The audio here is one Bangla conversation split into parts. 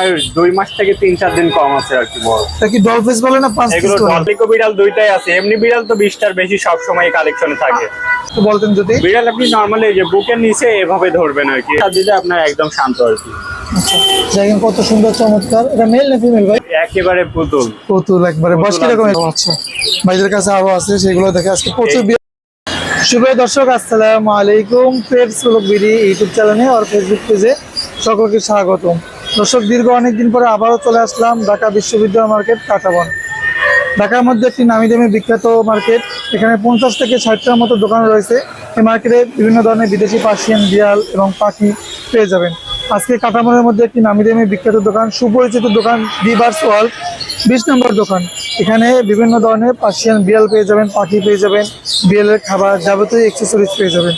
আপনার দুই মাস থেকে তিন চার দিন কম আছে আর কি বড়। এটা কি ডল বলে না পাঁচ এগুলো ডলফিকো বিড়াল দুইটাই আছে এমনি বিড়াল তো বিশটার বেশি সব সময় কালেকশনে থাকে বলতেন যদি। বিড়াল আপনি নর্মালি যে বুকের নিচে এভাবে ধরবেন আর কি দিলে আপনার একদম শান্ত আর কি। আচ্ছা দেখেন কত সুন্দর চমৎকার। এটা মেল না ফিমেল ভাই? একেবারে পুতুল। পুতুল একবারে। বয়স কীরকম? আচ্ছা ভাইদের কাছে আরও আছে সেগুলো দেখে আজকে প্রচুর শুভ দর্শক আসসালামু আলাইকুম। বিডি ইউটিউব চ্যানেলে আর ফেসবুক পেজে সকলকে স্বাগতম। দর্শক, দীর্ঘ অনেকদিন পরে আবারও চলে আসলাম ঢাকা বিশ্ববিদ্যালয় মার্কেট কাটাবন ঢাকার মধ্যে একটি নামি দামি বিখ্যাত মার্কেট, এখানে পঞ্চাশ থেকে ষাটটার মতো দোকান রয়েছে। এই মার্কেটে বিভিন্ন ধরনের বিদেশি পার্সিয়ান বিড়াল এবং পাখি পেয়ে যাবেন। আজকে কাটামনের মধ্যে একটি নামি দামি বিখ্যাত দোকান, সুপরিচিত দোকান রিভার্স ওয়ার্ল্ড বিশ নম্বর দোকান। এখানে বিভিন্ন ধরনের পার্সিয়ান বিড়াল পেয়ে যাবেন, পাখি পেয়ে যাবেন, বিড়ালের খাবার যাবতীয় এক্সেসরিজ পেয়ে যাবেন।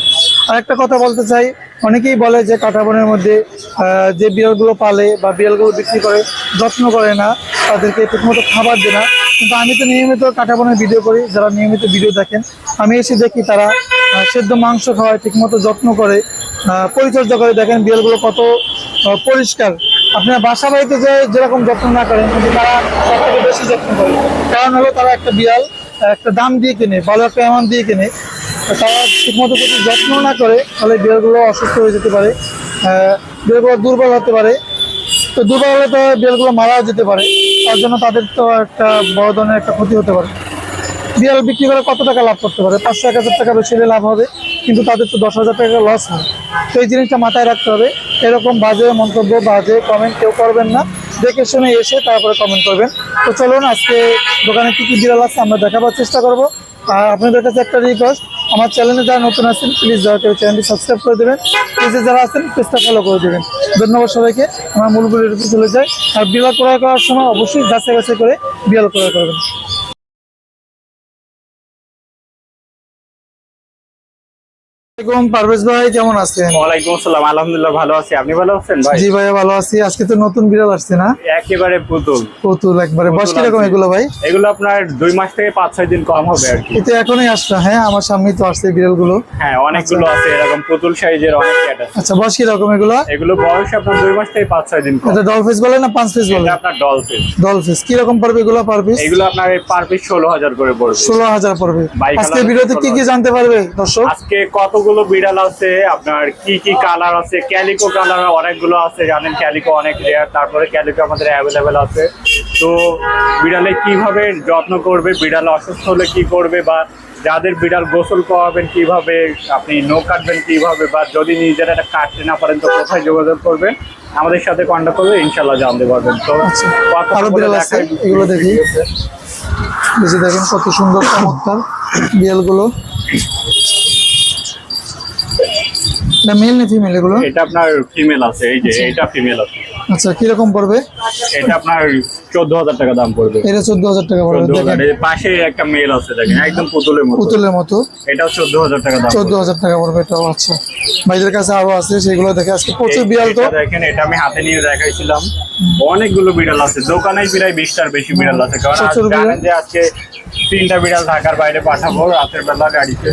আর একটা কথা বলতে চাই অনেকেই বলে যে কাটাবনের মধ্যে যে বিড়ালগুলো পালে বা বিড়ালগুলো বিক্রি করে, যত্ন করে না, তাদেরকে ঠিকমতো খাবার দেয় না। কিন্তু আমি তো নিয়মিত কাটাবনের ভিডিও করি, যারা নিয়মিত ভিডিও দেখেন, আমি এসে দেখি তারা সেদ্ধ মাংস খাওয়ায়, ঠিকমতো যত্ন করে পরিচর্যা করে। দেখেন বিড়ালগুলো কত পরিষ্কার। আপনার বাসা বাড়িতে যে যেরকম যত্ন না করেন, কিন্তু তারা বেশি যত্ন করে। কারণ হলো তারা একটা বিড়াল, একটা দাম দিয়ে কেনে, ভালো একটা অ্যামাউন্ট দিয়ে কিনে। তারা ঠিকমতো যদি যত্ন না করে, তাহলে বিড়ালগুলো অসুস্থ হয়ে যেতে পারে বিড়ালগুলো দুর্বল হতে পারে। তো দুর্বল হলে তো বিড়ালগুলো মারাও যেতে পারে। তার জন্য তাদের তো একটা বড় ধরনের একটা ক্ষতি হতে পারে। বিড়াল বিক্রি করে কত টাকা লাভ করতে পারে? পাঁচশো, এক হাজার টাকা বেশি লাভ হবে, কিন্তু তাদের তো দশ হাজার টাকা লস হয়। তো এই জিনিসটা মাথায় রাখতে হবে। এরকম বাজে মন্তব্য, বাজে কমেন্ট কেউ করবেন না। দেখে শুনে এসে তারপরে কমেন্ট করবেন। তো চলুন, আজকে দোকানে কী কী বিড়াল আছে আমরা দেখাবার চেষ্টা করব। আর আপনাদের কাছে একটা রিকোয়েস্ট আমার চ্যানেলে যারা নতুন আছেন প্লিজ দয়া করে চ্যানেলটি সাবস্ক্রাইব করে দেবেন। প্লিজে যারা আছেন, পেজটা ফলো করে দেবেন। ধন্যবাদ সবাইকে। আমার মূলগুলির ভিডিওটি চলে যায় আর বিবাহ ক্রয় করার সময় অবশ্যই যাচাই বাছাই করে বিয়াল ক্রয় করবেন। আসসালামাইকুম পারভেজ ভাই কেমন আছেন? ওয়ালাইকুম আসসালাম আলহামদুলিল্লাহ ভালো আছি। আপনি ভালো আছেন ভাই? জি ভাইয়া ভালো আছি। আজকে তো নতুন বিড়াল আসছে না? একেবারে পুতুল। পুতুল একবারে। বয়স কীরকম এগুলো ভাই? এগুলো আপনার দুই মাস থেকে পাঁচ ছয় দিন কম হবে আর কি। এটা এখনই আসলো হ্যাঁ আমার সামনেই তো আসছে বিড়াল হ্যাঁ অনেকগুলো আছে এরকম পুতুল সাইজের অনেক ক্যাট আছে। আচ্ছা বয়স কীরকম এগুলো? এগুলো বয়স আপনার দুই মাস থেকে পাঁচ ছয় দিন কম। এটা ডল ফেস বলে না পাঁচ পিস বলে? আপনার পড়বে এগুলো পার পিস এগুলো আপনার পার পিস ষোলো হাজার করে পড়বে। ষোলো হাজার পড়বে। By আজকে ভিডিওতে কি কি জানতে পারবে দর্শক? আজকে কতগুলো বিড়াল আছে আপনার কি কি কালার আছে ক্যালিকো কালার অনেকগুলো আছে জানেন ক্যালিকো অনেক রেয়ার তারপরে ক্যালিকো আমাদের অ্যাভেলেবেল আছে। তো বিড়ালে কীভাবে যত্ন করবে বিড়াল অসুস্থ হলে কি করবে বা যাদের বিড়াল গোসল করাবেন কীভাবে আপনি নখ কাটবেন কীভাবে বা যদি নিজেরা এটা কাটতে না পারেন তো কোথায় যোগাযোগ করবেন? আমাদের সাথে কন্ট্যাক্ট করবে ইনশাল্লাহ জানতে পারবেন। তো আচ্ছা, আরও বিড়াল আছে, এগুলো দেখি। দেখেন কত সুন্দর চমৎকার বিড়ালগুলো। মেল না ফিমেল এগুলো? এটা আপনার ফিমেল আছে এই যে এটা ফিমেল আছে। আচ্ছা পড়বে? এটা আপনার চোদ্দ হাজার টাকা দাম পড়বে। এটা চোদ্দ হাজার টাকা পড়বে দেখেন। এই পাশে একটা মেল আছে দেখেন একদম পুতুলের মতো। পুতুলের মতো। এটাও টাকা দাম টাকা পড়বে এটাও আচ্ছা। ভাইদের কাছে আরও আছে সেগুলো দেখে আজকে প্রচুর বিড়াল তো। দেখেন এটা আমি হাতে নিয়ে দেখাইছিলাম। অনেকগুলো বিড়াল আছে। দোকানে প্রায় বিশটার বেশি বিড়াল আছে। কারণ। জানেন যে আজকে তিনটা বিড়াল ঢাকার বাইরে পাঠাবো রাতের বেলা গাড়িতে।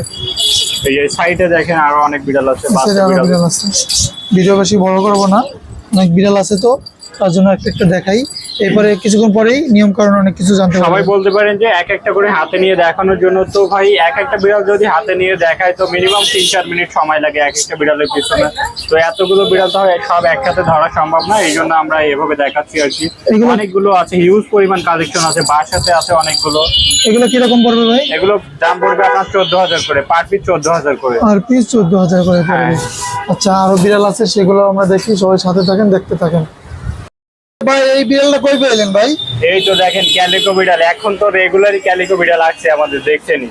এই যে সাইডে দেখেন আরও অনেক বিড়াল আছে বিড়াল আছে। ভিডিও বেশি বড় করব না। অনেক বিড়াল আছে তো। তার জন্য একটা একটা দেখাই। এরপরে কিছুক্ষণ পরেই নিয়ম কারণ অনেক কিছু জানতে সবাই বলতে পারেন যে এক একটা করে হাতে নিয়ে দেখানোর জন্য তো ভাই এক একটা বিড়াল যদি হাতে নিয়ে দেখায় তো মিনিমাম তিন চার মিনিট সময় লাগে এক একটা বিড়ালের পিছনে। তো এতগুলো বিড়াল তো সব একসাথে ধরা সম্ভব না এই জন্য আমরা এভাবে দেখাচ্ছি আর কি। অনেকগুলো আছে হিউজ পরিমাণ কালেকশন আছে বাসাতে আছে অনেকগুলো। এগুলো কীরকম পড়বে ভাই? এগুলো দাম পড়বে আপনার চোদ্দ হাজার করে পার পিস চোদ্দ হাজার করে। আর পিস চোদ্দ হাজার করে পড়বে। হ্যাঁ। আচ্ছা আরও বিড়াল আছে সেগুলো আমরা দেখি সবাই সাথে থাকেন দেখতে থাকেন। ভাই এই বিড়ালটা কই পেলেন ভাই? এই তো দেখেন ক্যালিকো বিড়াল। এখন তো রেগুলারই ক্যালিকো বিড়াল আসছে আমাদের দেখছেনই।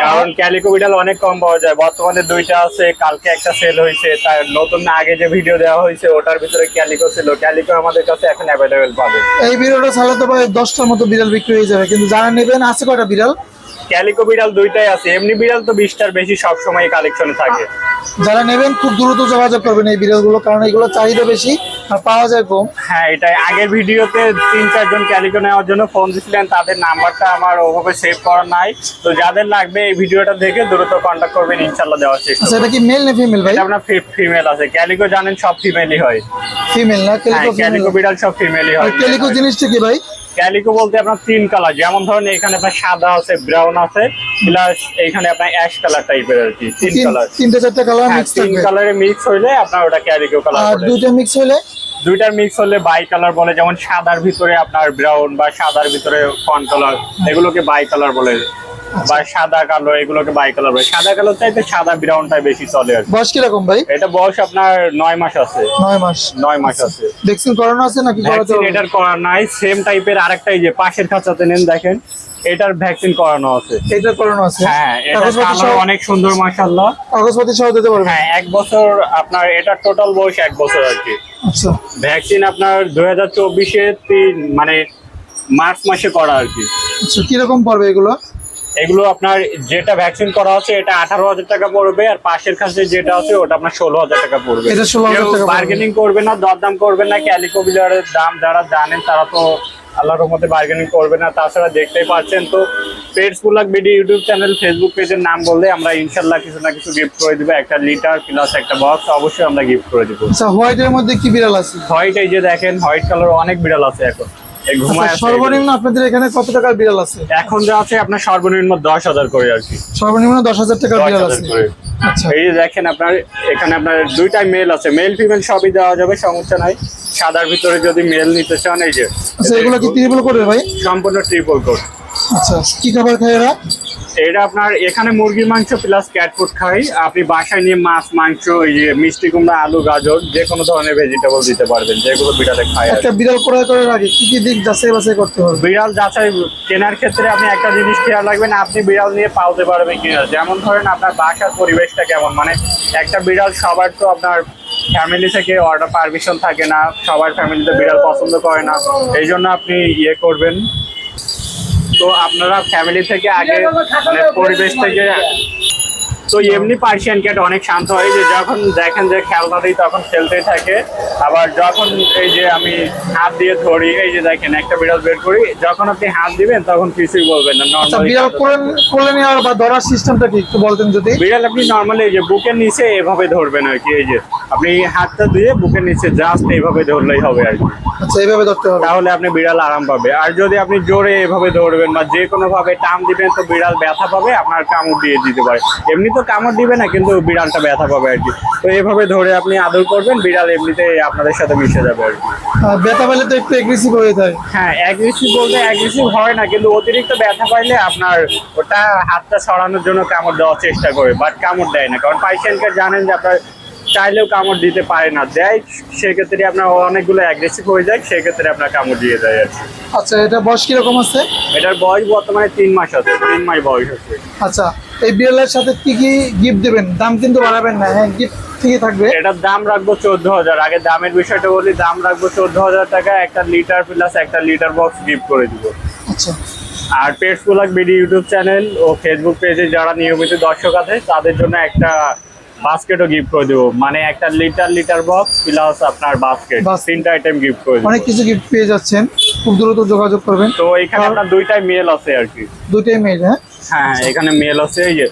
কারণ ক্যালিকো বিড়াল অনেক কম পাওয়া যায়। বর্তমানে দুইটা আছে কালকে একটা সেল হয়েছে। তার নতুন আগে যে ভিডিও দেওয়া হয়েছে ওটার ভিতরে ক্যালিকো ছিল। ক্যালিকো আমাদের কাছে এখন অ্যাভেলেবেল পাবে। এই বিড়ালটা ছাড়া তো ভাই দশটার মতো বিড়াল বিক্রি হয়ে যাবে। কিন্তু যারা নেবেন আছে কটা বিড়াল? ক্যালিকো বিড়াল দুইটাই আছে এমনি বিড়াল তো বিশটার বেশি সবসময় কালেকশনে থাকে। যারা নেবেন খুব দ্রুত যোগাযোগ করবেন এই বিড়ালগুলো কারণ এগুলো চাহিদা বেশি আর পাওয়া যায় কম। হ্যাঁ এটাই। আগের ভিডিওতে তিন চারজন ক্যালিকো নেওয়ার জন্য ফোন দিছিলেন তাদের নাম্বারটা আমার ওভাবে সেভ করা নাই। তো যাদের লাগবে এই ভিডিওটা দেখে দ্রুত কন্ট্যাক্ট করবেন ইনশাল্লাহ দেওয়ার চেষ্টা আচ্ছা এটা কি মেল না ফিমেল ভাই? আপনার ফিমেল আছে। ক্যালিকো জানেন সব ফিমেলই হয়। ফিমেল না ক্যালিকো ক্যালিকো বিড়াল সব ফিমেলই হয়। ক্যালিকো জিনিসটা কি ভাই? ক্যালিকো বলতে আপনার তিন কালার যেমন ধরেন এখানে আপনার সাদা আছে ব্রাউন আছে প্লাস এখানে আপনার অ্যাশ কালার টাইপের আর কি তিন কালার তিনটে চারটে কালার হ্যাঁ মিক্স তিন কালারে মিক্স হইলে আপনার ওটা ক্যালিকো কালার আর দুইটা মিক্স হইলে? দুইটার মিক্স হলে বাই কালার বলে যেমন সাদার ভিতরে আপনার ব্রাউন বা সাদার ভিতরে ফন কালার এগুলোকে বাই কালার বলে। বা সাদা কালো এগুলোকে বাই কালার বলে। সাদা কালো চাইতে সাদা ব্রাউনটাই বেশি চলে আর কি। বয়স কীরকম ভাই? এটা বয়স আপনার নয় মাস আছে। নয় মাস। নয় মাস আছে। ভ্যাকসিন করানো আছে নাকি করাতে হবে? এটার করা নাই সেম টাইপের আরেকটাই যে পাশের খাঁচাতে নেন দেখেন এটার ভ্যাকসিন করানো আছে। এটা করানো আছে? হ্যাঁ এটা সহ অনেক সুন্দর মাশাআল্লাহ। কাগজপত্র সহ দিতে পারবেন? হ্যাঁ এক বছর আপনার এটা টোটাল বয়স এক বছর আর কি। আচ্ছা। ভ্যাকসিন আপনার দুই হাজার চব্বিশে তিন মানে মার্চ মাসে করা আর কি। আচ্ছা কীরকম পড়বে এগুলো? এগুলো আপনার যেটা ভ্যাকসিন করা আছে এটা আঠারো হাজার টাকা পড়বে আর পাশের কাছে যেটা আছে ওটা আপনার ষোলো হাজার টাকা পড়বে। এটা 16,000 টাকা পড়বে। বার্গেনিং করবে না দরদাম করবে না ক্যালিকো বিলারের দাম যারা জানেন তারা তো আল্লাহর মধ্যে বার্গেনিং করবে না। তাছাড়া দেখতেই পাচ্ছেন তো pets blog BD YouTube channel Facebook পেজের নাম বললে আমরা ইনশাল্লাহ কিছু না কিছু গিফট করে দিব একটা লিটার প্লাস একটা বক্স অবশ্যই আমরা গিফট করে দিব। আচ্ছা হোয়াইটের মধ্যে কি বিড়াল আছে? হোয়াইট এই যে দেখেন হোয়াইট কালার অনেক বিড়াল আছে এখন। আচ্ছা, সর্বনিম্ন আপনাদের এখানে কত টাকার বিড়াল আছে? এখন যা আছে আপনার সর্বনিম্ন দশ হাজার করে আর কি। সর্বনিম্ন দশ হাজার টাকার বিড়াল আছে। আচ্ছা। এই যে দেখেন আপনার এখানে আপনার দুইটাই মেল আছে। মেল ফিমেল সবই দেওয়া যাবে সমস্যা নাই। সাদার ভিতরে যদি মেল নিতে চান এই যে আচ্ছা এগুলো কি ট্রিপল করবে ভাই? সম্পূর্ণ ট্রিপল কোড আচ্ছা কি খাবার খায় এরা? এটা আপনার এখানে মুরগির মাংস প্লাস ক্যাট ফুড খাই। আপনি বাসায় নিয়ে মাছ মাংস এই যে মিষ্টি কুমড়া আলু গাজর যে কোনো ধরনের ভেজিটেবল দিতে পারবেন যেগুলো বিড়ালে খায়। একটা বিড়াল ক্রয় করার আগে কি কি দিক যাচাই বাছাই করতে হবে? বিড়াল যাচাই কেনার ক্ষেত্রে আপনি একটা জিনিস খেয়াল রাখবেন আপনি বিড়াল নিয়ে পালতে পারবেন কিনা যেমন ধরেন আপনার বাসার পরিবেশটা কেমন? মানে একটা বিড়াল সবার তো আপনার ফ্যামিলি থেকে অর্ডার পারমিশন থাকে না সবার ফ্যামিলিতে বিড়াল পছন্দ করে না। এই জন্য আপনি ইয়ে করবেন তো আপনারা ফ্যামিলি থেকে আগে মানে পরিবেশ থেকে তো এমনি পার্সিয়ান ক্যাট অনেক শান্ত হয় যে যখন দেখেন যে খেলনা দিই তখন খেলতেই থাকে। আবার যখন এই যে আমি হাত দিয়ে ধরি এই যে দেখেন একটা বিড়াল বের করি যখন আপনি হাত দিবেন তখন কিছুই বলবেন না আচ্ছা বিড়াল কোলে নেওয়ার বা ধরার সিস্টেমটা কি? একটু বলতেন যদি। বিড়াল আপনি নর্মালি এই যে বুকের নিচে এভাবে ধরবেন আর কি এই যে আপনি হাতটা দিয়ে বুকের নিচে জাস্ট এইভাবে ধরলেই হবে আর কি। আচ্ছা এইভাবে ধরতে হবে। তাহলে আপনি বিড়াল আরাম পাবে। আর যদি আপনি জোরে এভাবে ধরবেন বা যে কোনো ভাবে টান দিবেন তো বিড়াল ব্যথা পাবে আপনার কামড় দিয়ে দিতে পারে। এমনি তো কামড় দিবে না কিন্তু বিড়ালটা ব্যথা পাবে আর কি। তো এভাবে ধরে আপনি আদর করবেন বিড়াল এমনিতে আপনাদের সাথে মিশে যাবে আর কি। ব্যথা পেলে তো একটু অ্যাগ্রেসিভ হয়ে যায়। হ্যাঁ অ্যাগ্রেসিভ বলতে অ্যাগ্রেসিভ হয় না কিন্তু অতিরিক্ত ব্যথা পাইলে আপনার ওটা হাতটা সরানোর জন্য কামড় দেওয়ার চেষ্টা করে বাট কামড় দেয় না। কারণ পাইসেন্টকে জানেন যে আপনার চাইলেও কামড় দিতে পারে না। দেয় সেক্ষেত্রে আপনার অনেকগুলো অ্যাগ্রেসিভ হয়ে যায় সেক্ষেত্রে আপনার কামড় দিয়ে দেয় আর কি। আচ্ছা এটা বয়স কীরকম আছে? এটার বয়স বর্তমানে তিন মাস আছে তিন মাস বয়স আছে। আচ্ছা এই বিড়ালের সাথে কি কি গিফট দেবেন? দাম কিন্তু বাড়াবেন না হ্যাঁ গিফট ঠিকই থাকবে। এটার দাম রাখব চোদ্দ হাজার। আগে দামের বিষয়টা বলি দাম রাখব চোদ্দ হাজার টাকা একটা লিটার প্লাস একটা লিটার বক্স গিফট করে দিব। আচ্ছা। আর pets blog BD YouTube channel ও ফেসবুক পেজে যারা নিয়মিত দর্শক আছে তাদের জন্য একটা বাস্কেটও গিফট করে দেবো। মানে একটা লিটার লিটার বক্স প্লাস আপনার বাস্কেট. তিনটা আইটেম গিফট করে দেবো। অনেক কিছু গিফট পেয়ে যাচ্ছেন। খুব দ্রুত যোগাযোগ করবেন। তো এখানে আপনার দুইটাই মেল আছে আর কি। দুইটাই মেল হ্যাঁ? হ্যাঁ এখানে মেল আছে এই যে।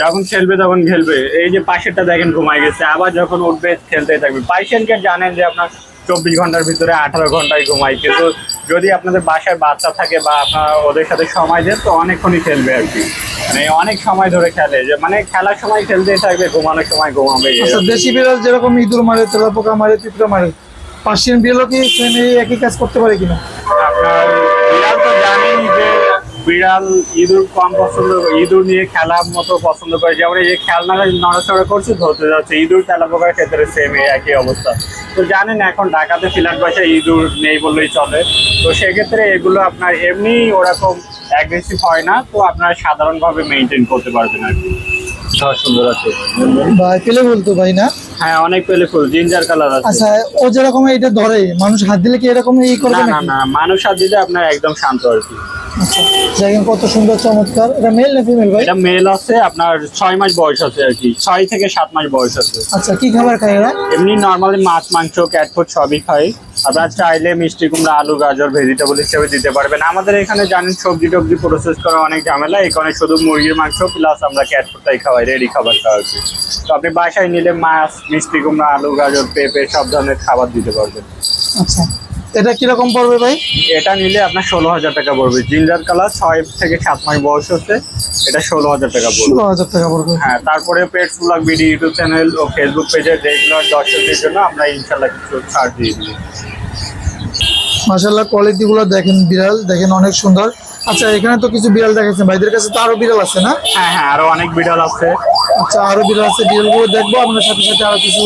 যখন খেলবে তখন খেলবে। এই যে পাশেরটা দেখেন ঘুমাই গেছে। আবার যখন উঠবে খেলতেই থাকবে। পাইশেন্টকে জানেন যে আপনার চব্বিশ ঘণ্টার ভিতরে আঠারো ঘন্টায় ঘুমাই। কিন্তু যদি আপনাদের বাসায় বাচ্চা থাকে বা আপনার ওদের সাথে সময় দেন তো অনেকক্ষণই খেলবে আর কি। মানে অনেক সময় ধরে খেলে। যে মানে খেলার সময় খেলতেই থাকবে ঘুমানোর সময় ঘুমাবে। আচ্ছা দেশি বিড়াল যেরকম ইঁদুর মারে তেলাপোকা মারে পিঁপড়া মারে পার্সিয়ান বিড়ালও কি একই কাজ করতে পারে কিনা? আপনার বিড়াল, ইঁদুর কম পছন্দ করে, ইঁদুর নিয়ে খেলার মতো পছন্দ করে। যেমন এই যে খেলনাটা নড়াচড়া করছে, ধরতে যাচ্ছে, ইঁদুর খেলা তেলাপোকার ক্ষেত্রে সেম একই অবস্থা। তো জানেন এখন ঢাকাতে ফ্ল্যাট বাসায় ইঁদুর নেই বললেই চলে। তো সেক্ষেত্রে এগুলো আপনার এমনি ওরকম অ্যাগ্রেসিভ হয় না, তো আপনার সাধারণভাবে মেনটেন করতে পারবেন আর কি। সুন্দর আছে ভাই বলতো ভাই না? হ্যাঁ অনেক পেলে ফুল জিঞ্জার কালার আছে। আচ্ছা ও যেরকম এটা ধরে মানুষ হাত দিলে কি এরকম ই করবে না না মানুষ আর দিলে আপনার একদম শান্ত আর কি। আচ্ছা দেখেন কত সুন্দর চমৎকার। এটা মেল না ফিমেল ভাই? এটা মেল আছে আপনার ছয় মাস বয়স আছে আর কি। ছয় থেকে সাত মাস বয়স আছে। আচ্ছা কি খাবার খায় এরা? এমনি নর্মালি মাছ মাংস ক্যাট ফুড সবই খাই। আপনার চাইলে মিষ্টি কুমড়া আলু গাজর ভেজিটেবল হিসেবে দিতে পারবেন। আমাদের এখানে জানেন সবজি টবজি প্রসেস করা অনেক ঝামেলা। এখানে শুধু মুরগির মাংস প্লাস আমরা ক্যাট ফুডটাই খাওয়াই রেডি খাবারটা আর কি। তো আপনি বাসায় নিলে মাছ মিষ্টি কুমড়া আলু গাজর পেঁপে সব ধরনের খাবার দিতে পারবেন আচ্ছা। এটা কীরকম পড়বে ভাই? এটা নিলে আপনার ষোলো হাজার টাকা পড়বে। জিঞ্জার কালার ছয় থেকে সাত মাস বয়স হচ্ছে এটা ষোলো হাজার টাকা পড়বে। ষোলো হাজার টাকা পড়বে। হ্যাঁ তারপরে pets blog BD YouTube channel ও ফেসবুক পেজের রেগুলার দর্শকদের জন্য আমরা ইনশাল্লাহ কিছু ছাড় দিয়ে দিই। মাশাল্লাহ কোয়ালিটি গুলো দেখেন বিড়াল দেখেন অনেক সুন্দর। আচ্ছা এখানে তো কিছু বিড়াল দেখাচ্ছেন। ভাইদের কাছে তো আরও বিড়াল আছে না? হ্যাঁ হ্যাঁ আরও অনেক বিড়াল আছে। আচ্ছা আরও বিড়াল আছে বিড়ালগুলো দেখব। আপনার সাথে সাথে আরও কিছু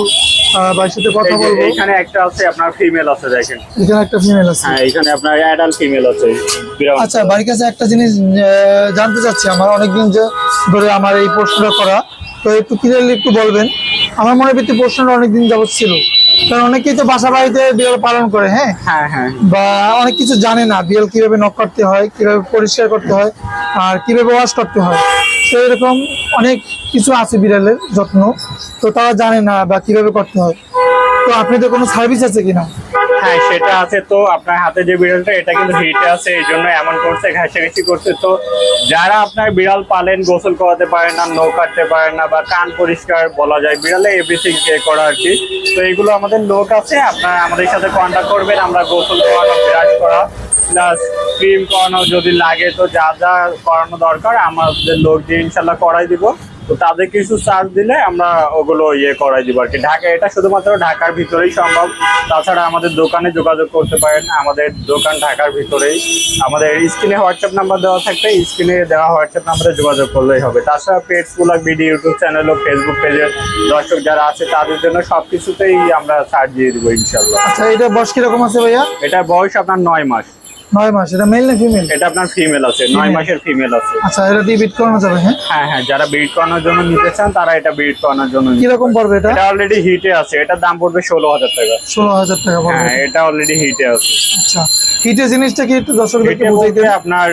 ভাইয়ের সাথে কথা বলব। এইখানে একটা আছে আপনার ফিমেল আছে দেখেন। এখানে একটা ফিমেল আছে। হ্যাঁ এখানে আপনার অ্যাডাল্ট ফিমেল আছে আচ্ছা বাড়ির কাছে একটা জিনিস জানতে চাচ্ছি। আমার অনেকদিন যে ধরে আমার এই প্রশ্নটা করা। তো একটু ক্লিয়ারলি একটু বলবেন। আমার মনে ভিত্তি প্রশ্নটা অনেকদিন যাবত ছিল। কারণ অনেকেই তো বাসা বাড়িতে বিড়াল পালন করে হ্যাঁ? হ্যাঁ হ্যাঁ বা অনেক কিছু জানে না বিড়াল কীভাবে নক করতে হয় কীভাবে পরিষ্কার করতে হয় আর কীভাবে ওয়াশ করতে হয়। তো এরকম অনেক কিছু আছে বিড়ালের যত্ন তো তারা জানে না বা কীভাবে করতে হয়। তো আপনাদের কোনো সার্ভিস আছে কিনা? হ্যাঁ সেটা আছে তো আপনার হাতে যে বিড়ালটা এটা কিন্তু হিটে আছে এই জন্য এমন করছে ঘাসাঘাসি করছে। তো যারা আপনার বিড়াল পালেন গোসল করাতে পারেন না নৌ কাটতে পারেন না বা কান পরিষ্কার বলা যায় বিড়ালে এভরিথিং করা আর কি। তো এগুলো আমাদের লোক আছে আপনারা আমাদের সাথে কন্ট্যাক্ট করবেন আমরা গোসল করানো বিরাজ করা প্লাস ক্রিম করানো যদি লাগে তো যা যা করানো দরকার আমাদের লোক দিয়ে ইনশাল্লাহ করাই দিব। তো তাদের কিছু চার্জ দিলে আমরা ওগুলো ইয়ে করাই দিব আর কি। ঢাকা এটা শুধুমাত্র ঢাকার ভিতরেই সম্ভব। তাছাড়া আমাদের দোকানে যোগাযোগ করতে পারেন। আমাদের দোকান ঢাকার ভিতরেই। আমাদের স্ক্রিনে হোয়াটসঅ্যাপ নাম্বার দেওয়া থাকবে। স্ক্রিনে দেওয়া হোয়াটসঅ্যাপ নাম্বারে যোগাযোগ করলেই হবে। তাছাড়া pets blog video YouTube channel ও ফেসবুক পেজের দর্শক যারা আছে তাদের জন্য সব কিছুতেই আমরা ছাড় দিয়ে দিব ইনশাল্লাহ আচ্ছা এটা বয়স কীরকম আছে ভাইয়া? এটা বয়স আপনার নয় মাস। নয় মাস এটা মেল না ফিমেল এটা আপনার ফিমেল আছে নয় মাসের ফিমেল আছে। আচ্ছা এটা দিয়ে বিট করানো যাবে হ্যাঁ? হ্যাঁ হ্যাঁ যারা বিট করানোর জন্য নিতে চান তারা এটা বিট করানোর জন্য কীরকম পারেন। পড়বে এটা? এটা অলরেডি হিটে আছে এটার দাম পড়বে ষোলো হাজার টাকা। ষোলো হাজার টাকা পড়বে। হ্যাঁ এটা অলরেডি হিটে আছে। আচ্ছা হিটের জিনিসটা কি একটু দর্শকদেরকে হিটে বুঝাই বলতে আপনার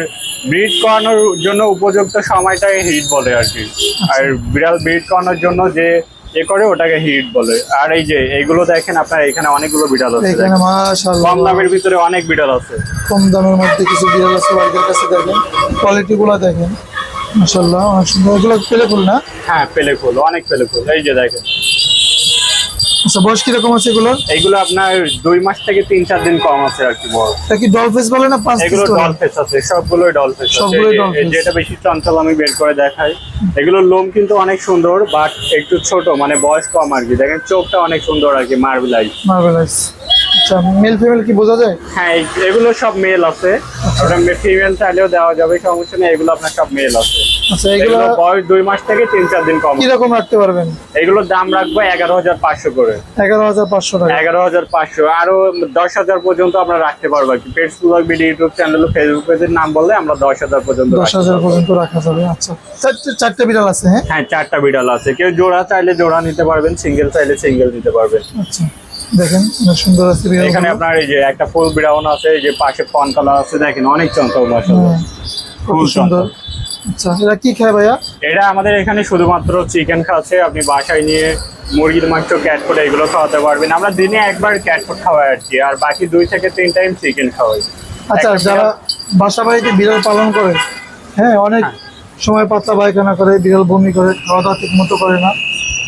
ব্রিড করানোর জন্য উপযুক্ত সময়টাই হিট বলে আর কি। আর বিড়াল ব্রিড করানোর জন্য যে এ করে ওটাকে হিট বলে। আর এই যে এইগুলো দেখেন আপনার এখানে অনেকগুলো বিড়াল আছে এখানে। মাশাআল্লাহ। কম দামের ভিতরে অনেক বিড়াল আছে। কম দামের মধ্যে কিছু বিড়াল আছে বাড়ির কাছে দেখেন। কোয়ালিটি গুলো দেখেন। মাশাআল্লাহ অনেক সুন্দর। এগুলো পেলে ফুল না? হ্যাঁ পেলে ফুল অনেক পেলে ফুল। এই যে দেখেন। আচ্ছা বয়স কীরকম আছে এগুলোর এইগুলো আপনার দুই মাস থেকে তিন চার দিন কম আছে আর কি বড় এটা কি ডল ফেস বলে না পাঁচ এগুলো ডলফেস আছে সবগুলোই ডলফেস সবগুলোই। যেটা বেশি চঞ্চল আমি বের করে দেখাই। এগুলোর লোম কিন্তু অনেক সুন্দর বাট একটু ছোট মানে বয়স কম আর কি। দেখেন চোখটা অনেক সুন্দর আর কি মার্বেলাইজ মার্বেলাইজ আচ্ছা মেল ফিমেল কি বোঝা যায়? হ্যাঁ এগুলো সব মেল আছে। ওটা ফিমেল চাইলেও দেওয়া যাবে সমস্যা নেই এগুলো আপনার সব মেল আছে। আচ্ছা এগুলো এগুলো বয়স দুই মাস থেকে তিন চার দিন কম। কীরকম রাখতে পারবেন? এগুলোর দাম রাখব এগারো হাজার পাঁচশো করে। এগারো হাজার পাঁচশো টাকা। এগারো হাজার পাঁচশো। আরও দশ হাজার পর্যন্ত আমরা রাখতে পারব আর কি। Pets blog video YouTube channel Facebook পেজের নাম বললে আমরা দশ হাজার পর্যন্ত দশ হাজার পর্যন্ত রাখা যাবে। আচ্ছা চারটে চারটে বিড়াল আছে হ্যাঁ? হ্যাঁ চারটা বিড়াল আছে। কেউ জোড়া চাইলে জোড়া নিতে পারবেন সিঙ্গেল চাইলে সিঙ্গেল নিতে পারবেন। আচ্ছা দেখেন সুন্দর আছে এখানে আপনার এই যে একটা ফুল বিড়াউন আছে এই যে পাশে ফন কালার আছে দেখেন অনেক চঞ্চল মাসাল্লাহ খুব খুব সুন্দর। আচ্ছা এটা কি খায় ভাইয়া? এটা আমাদের এখানে শুধুমাত্র চিকেন খাচ্ছে আপনি বাসায় নিয়ে মুরগির মাংস ক্যাট ফুড এগুলো খাওয়াতে পারবেন। আমরা দিনে একবার ক্যাট ফুড খাওয়াই আর কি আর বাকি দুই থেকে তিন টাইম চিকেন খাওয়াই। আচ্ছা যারা বাসা বাড়িতে বিড়াল পালন করে হ্যাঁ অনেক সময় পাতলা পায়খানা করে বিড়াল বমি করে খাওয়া দাওয়া ঠিক মতো করে না।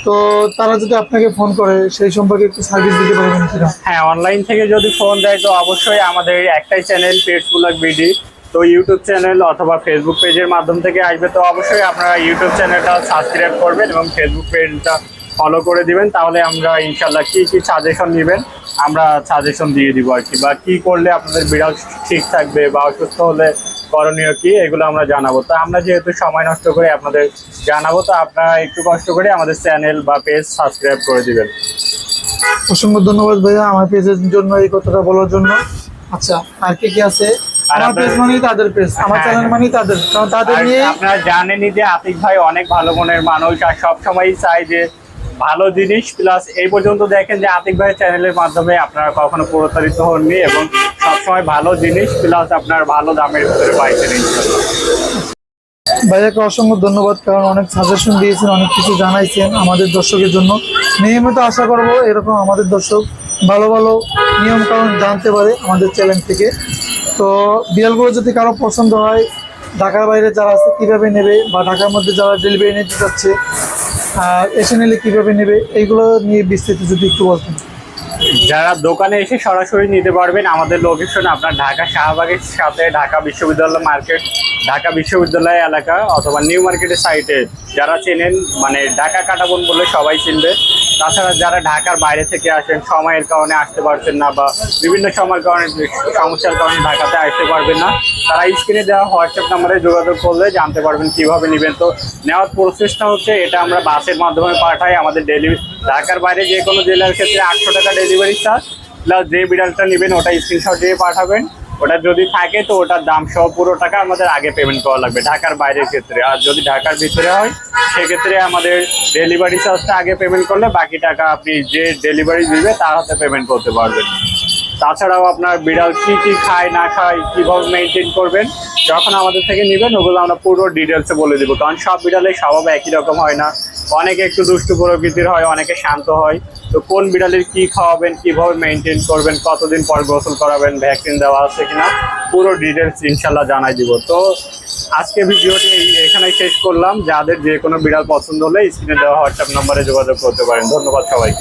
তো তারা যদি আপনাকে ফোন করে সেই সম্পর্কে একটু সার্ভিস দিতে পারবেন কিনা? হ্যাঁ অনলাইন থেকে যদি ফোন দেয় তো অবশ্যই আমাদের একটাই চ্যানেল পেটস ব্লগ বিডি তো ইউটিউব চ্যানেল অথবা ফেসবুক পেজের মাধ্যম থেকে আসবে, তো অবশ্যই আপনারা ইউটিউব চ্যানেলটা সাবস্ক্রাইব করবেন এবং ফেসবুক পেজটা ফলো করে দিবেন, তাহলে আমরা ইনশাল্লাহ কি কি সাজেশন নেবেন, আমরা সাজেশন দিয়ে দিব আর কি। বা কি করলে আপনাদের বিড়াল ঠিক থাকবে বা অসুস্থ হলে করণীয় কি, এগুলো আমরা জানাব। তো আমরা যেহেতু সময় নষ্ট করে আপনাদের জানাব, তো আপনারা একটু কষ্ট করে আমাদের চ্যানেল বা পেজ সাবস্ক্রাইব করে দিবেন। অসংখ্য ধন্যবাদ ভাইয়া আমার পেজের জন্য এই কথাটা বলার জন্য। আচ্ছা আর কে কি আছে? আমার আপনার- পেজ মানেই তাদের পেজ আমার হ্যাঁ, চ্যানেল হ্যাঁ। মানেই তাদের তাদের নিয়ে আপনারা জানেনই যে আতিক ভাই অনেক ভালো মনের মানুষ আর সব সময় চাই যে ভালো জিনিস প্লাস এই পর্যন্ত দেখেন যে আতিক ভাইয়ের চ্যানেলের মাধ্যমে আপনারা কখনো প্রতারিত হননি এবং সবসময় ভালো জিনিস প্লাস আপনার ভালো দামের ভিতরে পাইছেন ভাইয়াকে অসংখ্য ধন্যবাদ কারণ অনেক সাজেশন দিয়েছেন অনেক কিছু জানাইছেন আমাদের দর্শকের জন্য। নিয়মিত আশা করব এরকম আমাদের দর্শক ভালো ভালো নিয়ম কারণ জানতে পারে আমাদের চ্যানেল থেকে। তো বিড়ালগুলো যদি কারও পছন্দ হয়, ঢাকার বাইরে যারা আছে কীভাবে নেবে বা ঢাকার মধ্যে যারা ডেলিভারি নিতে চাচ্ছে আর এসে নিলে কীভাবে নেবে, এইগুলো নিয়ে বিস্তারিত যদি একটু বলতেন। যারা দোকানে এসে সরাসরি নিতে পারবেন আমাদের লোকেশন আপনার ঢাকা শাহবাগের সাথে ঢাকা বিশ্ববিদ্যালয় মার্কেট ঢাকা বিশ্ববিদ্যালয় এলাকা অথবা নিউ মার্কেটের সাইটে যারা চেনেন মানে ঢাকা কাটাবন বলে সবাই চিনবে। তাছাড়া যারা ঢাকার বাইরে থেকে আসেন, সময়ের কারণে আসতে পারছেন না বা বিভিন্ন সময়ের কারণে, সমস্যার কারণে ঢাকাতে আসতে পারবেন না, তারা স্ক্রিনে দেওয়া হোয়াটসঅ্যাপ নাম্বারে যোগাযোগ করলে জানতে পারবেন কীভাবে নেবেন। তো নেওয়ার প্রসেসটা হচ্ছে, এটা আমরা বাসের মাধ্যমে পাঠাই, আমাদের ডেলিভারি ঢাকার বাইরে যে কোনো জেলার ক্ষেত্রে আটশো টাকা ডেলিভারি চার্জ প্লাস যে বিড়ালটা নেবেন ওটা স্ক্রিনশট দিয়ে পাঠাবেন। ওটা যদি থাকে তো ওটার দাম সহ পুরো টাকা আমাদের আগে পেমেন্ট করা লাগবে ঢাকার বাইরের ক্ষেত্রে। আর যদি ঢাকার ভিতরে হয়, সেক্ষেত্রে আমাদের ডেলিভারি চার্জটা আগে পেমেন্ট করলে বাকি টাকা আপনি যে ডেলিভারি দিবে তার হাতে পেমেন্ট করতে পারবেন। তাছাড়াও আপনার বিড়াল কি কি খায়, না খায়, কীভাবে মেনটেন করবেন, যখন আমাদের থেকে নেবেন, ওগুলো আমরা পুরো ডিটেলসে বলে দেবো। কারণ সব বিড়ালের স্বভাব একই রকম হয় না। অনেকে একটু দুষ্টু প্রকৃতির হয়, অনেকে শান্ত হয়। তো কোন বিড়ালের কি খাওয়াবেন, কীভাবে মেনটেন করবেন, কতদিন পর গোসল করাবেন ভ্যাকসিন দেওয়া আছে কিনা, পুরো ডিটেলস ইনশাল্লাহ জানাই দিব। তো আজকে ভিডিওটি এখানেই শেষ করলাম। যাদের যে কোনো বিড়াল পছন্দ হলে স্ক্রিনে দেওয়া হোয়াটসঅ্যাপ নম্বরে যোগাযোগ করতে পারেন। ধন্যবাদ সবাইকে।